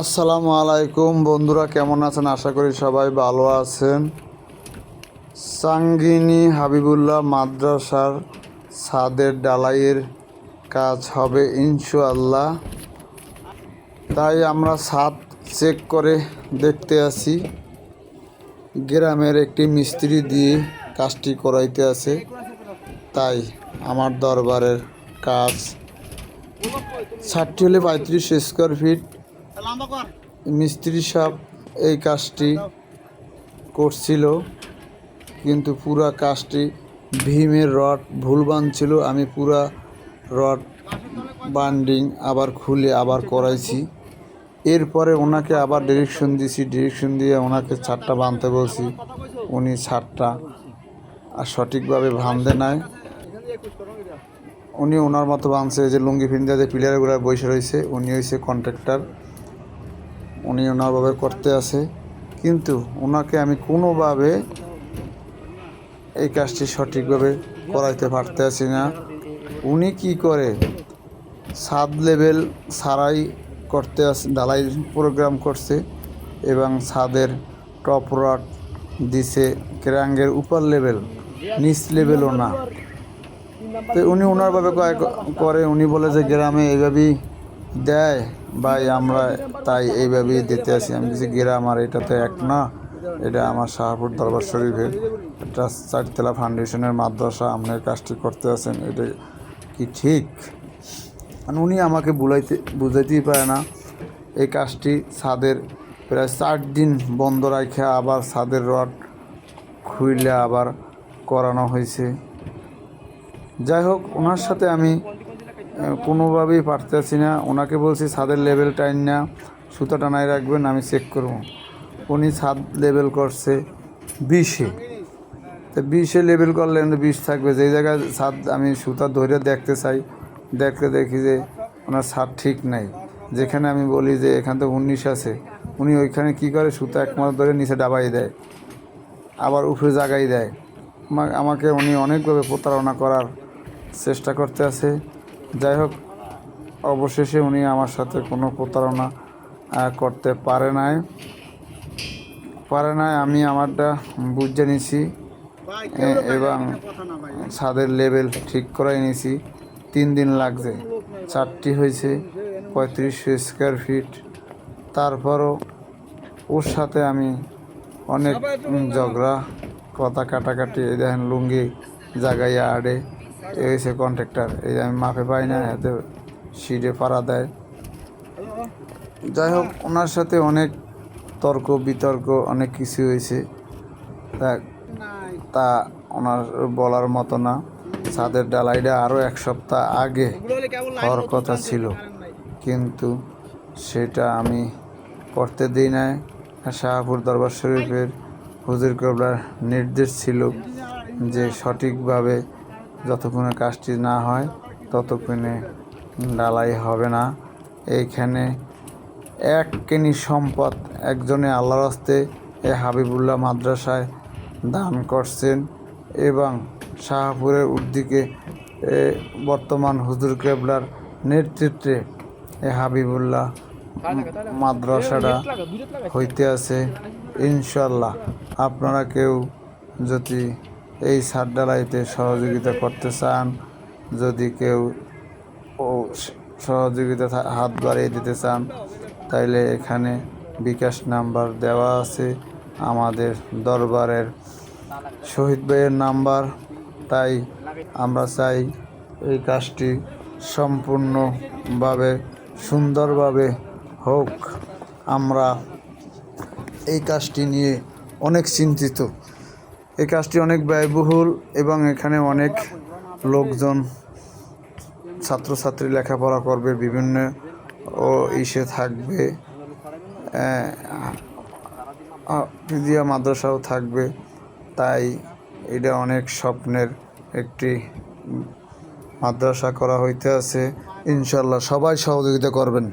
আসসালামু আলাইকুম, বন্ধুরা কেমন আছেন? আশা করি সবাই ভালো আছেন। সাঙ্গিনী হাবিবুল্লাহ মাদ্রাসার ছাদের ডালাইয়ের কাজ হবে ইনশাআল্লাহ। তাই আমরা ছাদ চেক করে দেখতে আসি গ্রামের একটি মিস্ত্রি দিয়ে কাজটি করাইতে আছে। তাই আমার দরবারের কাজ। ষাটটি হলে পঁয়ত্রিশ স্কোয়ার ফিট মিস্ত্রি সাহেব এই কাজটি করছিল, কিন্তু পুরা কাজটি ভীমের রড ভুল বানছিল আমি পুরা রড বান্ডিং আবার খুলে আবার করাইছি। এরপরে ওনাকে আবার ডিরেকশন দিয়েছি ডিরেকশন দিয়ে ওনাকে ছাদটা বাঁধতে বলছি। উনি ছাদটা আর সঠিকভাবে বাঁধতে নাই। উনি ওনার মতো বাঁধছে যে লুঙ্গি ফিন্দা যে পিলারগুলো বসে রয়েছে। উনি হয়েছে কন্ট্রাক্টর উনি ওনারভাবে করতে আছে। কিন্তু ওনাকে আমি কোনোভাবে এই কাজটি সঠিকভাবে করাইতে পারতে আছি না। উনি কি করে সাত লেভেল সারাই করতে আছে ঢালাই প্রোগ্রাম করছে এবং ছাদের টপ রড দিছে ক্রাঙ্গের উপর লেভেল নিচ লেভেলও না। তো উনি ওনারভাবে করে উনি বলে যে গ্রামে এইভাবেই দেয়। ভাই, আমরা তাই এইভাবেই দিতে আসি আমি কিছু গ্রাম আর এটা তো এক না। এটা আমার শাহপুর দরবার শরীফের একটা চারতলা ফাউন্ডেশনের মাদ্রাসা। আপনার কাজটি করতে আছেন, এটা কি ঠিক? আর উনি আমাকে বুলাইতে, বুঝাইতেই পারে না। এই কাজটি ছাদের প্রায় চার দিন বন্ধ রাখে আবার ছাদের রড খুইলে আবার করানো হয়েছে যাই হোক, ওনার সাথে আমি কোনোভাবেই পারতেছি না। ওনাকে বলছি, ছাদের লেভেল টাইন না সুতা টানায় রাখবেন, আমি চেক করব। উনি ছাদ লেভেল করছে বিশে। তো বিশে লেভেল করলে কিন্তু বিশ থাকবে। যেই জায়গায় ছাদ, আমি সুতা ধরে দেখতে চাই, দেখতে দেখি যে ওনার ছাদ ঠিক নাই। যেখানে আমি বলি যে এখান থেকে উনিশ আছে। উনি ওইখানে কি করে? সুতা এক মাস ধরে নিচে ডাবাই দেয়, আবার উপরে জাগাই দেয়। আমা- আমাকে উনি অনেকভাবে প্রতারণা করার চেষ্টা করতে আছে। যাই হোক অবশেষে উনি আমার সাথে কোনো প্রতারণা করতে পারে নাই। পারে নাই আমি আমারটা বুঝে নিছি। এবং ছাদের লেভেল ঠিক করাই নিছি। তিন দিন লাগছে। চারটি হয়েছে পঁয়ত্রিশশো স্কোয়ার ফিট তারপরও ওর সাথে আমি অনেক ঝগড়া কথা কাটাকাটি দেখেন লুঙ্গি জাগাইয়া আড়ে। এই হয়েছে কন্ট্রাক্টর এই আমি মাপে পাই না, এতে সিটে পাড়া দেয়। যাই হোক ওনার সাথে অনেক তর্ক, বিতর্ক, অনেক কিছু হয়েছে। তা তা ওনার বলার মতো না। ছাদের ডালাইটা আরও এক সপ্তাহ আগে হওয়ার কথা ছিল। কিন্তু সেটা আমি করতে দিই নাই। শাহপুর দরবার শরীফের হুজুর কবলার নির্দেশ ছিল যে সঠিকভাবে যতক্ষণে কাজটি না হয়, ততক্ষণে ডালাই হবে না। এইখানে এক কেনি সম্পদ একজনে আল্লাহর হস্তে এ হাবিবুল্লাহ মাদ্রাসায় দান করছেন এবং শাহপুরের উদ্দিকে এ বর্তমান হুজুর কেবলার নেতৃত্বে এ হাবিবুল্লাহ মাদ্রাসাটা হইতে আছে। ইনশাল্লাহ আপনারা কেউ যদি এই সার ডালাইতে সহযোগিতা করতে চান, যদি কেউ সহযোগিতা হাত বাড়িয়ে দিতে চান, তাইলে এখানে বিকাশ নাম্বার দেওয়া আছে। আমাদের দরবারের শহীদ ভাইয়ের নাম্বার। তাই আমরা চাই এই কাজটি সম্পূর্ণভাবে সুন্দরভাবে হোক। আমরা এই কাজটি নিয়ে অনেক চিন্তিত। এই কাজটি অনেক ব্যয়বহুল এবং এখানে অনেক লোকজন ছাত্রছাত্রী লেখাপড়া করবে, বিভিন্ন ও ইসে থাকবে পিদিয়া মাদ্রাসাও থাকবে। তাই এটা অনেক স্বপ্নের একটি মাদ্রাসা করা হইতে আছে। ইনশাল্লাহ সবাই সহযোগিতা করবেন।